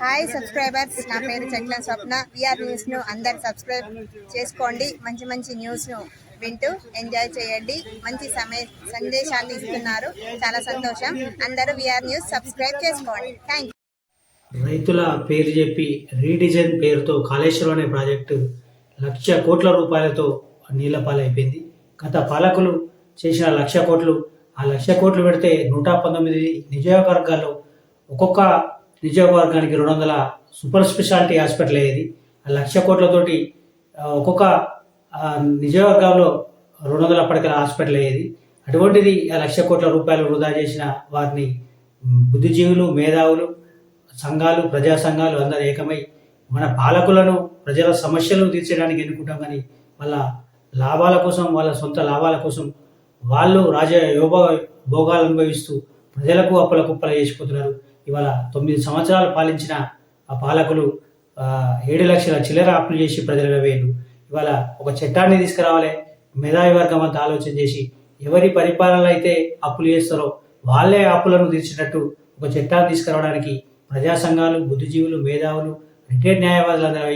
Hi subscribers నా పేరు చెట్ల స్వప్న. విఆర్ న్యూస్ను అందరు సబ్స్క్రైబ్ చేసుకోండి. మంచి మంచి న్యూస్ను వింటూ ఎంజాయ్ చేయండి. మంచి సమయ సందేశాన్ని ఇస్తున్నారు. చాలా సంతోషం. అందరూ విఆర్ న్యూస్ సబ్స్క్రైబ్ చేసుకోండి. థ్యాంక్ రైతుల పేరు చెప్పి రీడిజైన్ పేరుతో కాళేశ్వరం అనే ప్రాజెక్టు లక్ష కోట్ల రూపాయలతో నీళ్ళ పాలైపోయింది గత పాలకులు చేసిన లక్ష కోట్లు ఆ లక్ష కోట్లు పెడితే నూట పంతొమ్మిది నియోజకవర్గాల్లో ఒక్కొక్క నియోజకవర్గానికి రెండు వందల సూపర్ స్పెషాలిటీ హాస్పిటల్ అయ్యేది. ఆ లక్ష కోట్లతోటి ఒక్కొక్క ఆ, నియోజకవర్గంలో రెండు వందల పడకల హాస్పిటల్ అయ్యేది. అటువంటిది ఆ లక్ష కోట్ల రూపాయలు వృధా చేసిన వారిని బుద్ధిజీవులు మేధావులు సంఘాలు ప్రజా సంఘాలు అందరూ ఏకమై మన పాలకులను ప్రజల సమస్యలు తీర్చడానికి ఎన్నుకుంటాం కానీ వాళ్ళ లాభాల కోసం వాళ్ళ సొంత లాభాల కోసం వాళ్ళు రాజ యోగ భోగాలు అనుభవిస్తూ ప్రజలకు అప్పల కుప్పల చేసిపోతున్నారు. ఇవాళ తొమ్మిది సంవత్సరాలు పాలించిన ఆ పాలకులు ఏడు లక్షల చిల్లర అప్పులు చేసి ప్రజల వేలు ఇవాళ ఒక చట్టాన్ని తీసుకురావాలి. మేధావి వర్గం అంతా ఆలోచన చేసి ఎవరి పరిపాలన అయితే అప్పులు చేస్తారో వాళ్ళే అప్పులను తీర్చినట్టు ఒక చట్టాన్ని తీసుకురావడానికి ప్రజా సంఘాలు బుద్ధిజీవులు మేధావులు రిటైర్డ్ న్యాయవాదులు అందరూ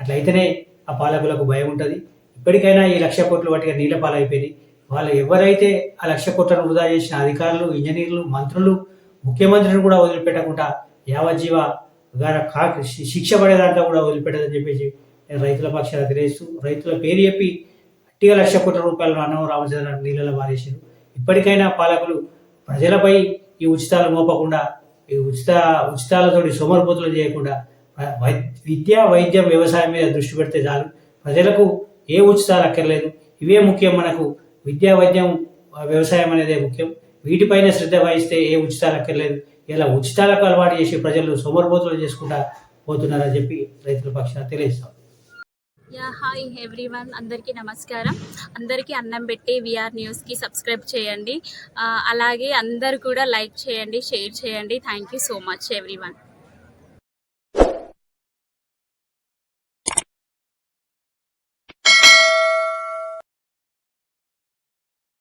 అట్లయితేనే ఆ పాలకులకు భయం ఉంటుంది. ఇప్పటికైనా ఈ లక్ష కోట్లు వాటిగా నీళ్ళ పాలైపోయింది వాళ్ళు ఎవరైతే ఆ లక్ష కోట్లను వృధా చేసిన అధికారులు ఇంజనీర్లు మంత్రులు ముఖ్యమంత్రిని కూడా వదిలిపెట్టకుండా యావజ్జీవ గారు కా శిక్ష పడేదాకా కూడా వదిలిపెట్టదని చెప్పేసి నేను రైతుల పక్షాన తెలియజేస్తూ రైతుల పేరు చెప్పి గట్టిగా లక్ష కోట్ల రూపాయలు అన్నం రామచంద్ర నీళ్ళలో మారేసారు ఇప్పటికైనా పాలకులు ప్రజలపై ఈ ఉచితాలు మోపకుండా ఈ ఉచిత ఉచితాలతోటి సోమరిపోతులు చేయకుండా వై- విద్య వైద్యం వ్యవసాయం మీద దృష్టి పెడితే చాలు. ప్రజలకు ఏ ఉచితాలు అక్కర్లేదు. ఇవే ముఖ్యం మనకు. విద్యా వైద్యం వ్యవసాయం అనేదే ముఖ్యం. వీటిపైన శ్రద్ధ వహిస్తే ఏ ఉచితాలు అక్కర్లేదు ఇలా ఉచితాలకు అలవాటు చేసి ప్రజలు సోమరిపోతులు చేసుకుంటా పోతున్నారని చెప్పి రైతుల పక్షాన తెలియజేస్తాం. Yeah hi everyone. అందరికీ నమస్కారం. అందరికీ అన్నం పెట్టి విఆర్ న్యూస్కి సబ్స్క్రైబ్ చేయండి. అలాగే అందరు కూడా లైక్ చేయండి షేర్ చేయండి. Thank you so much everyone.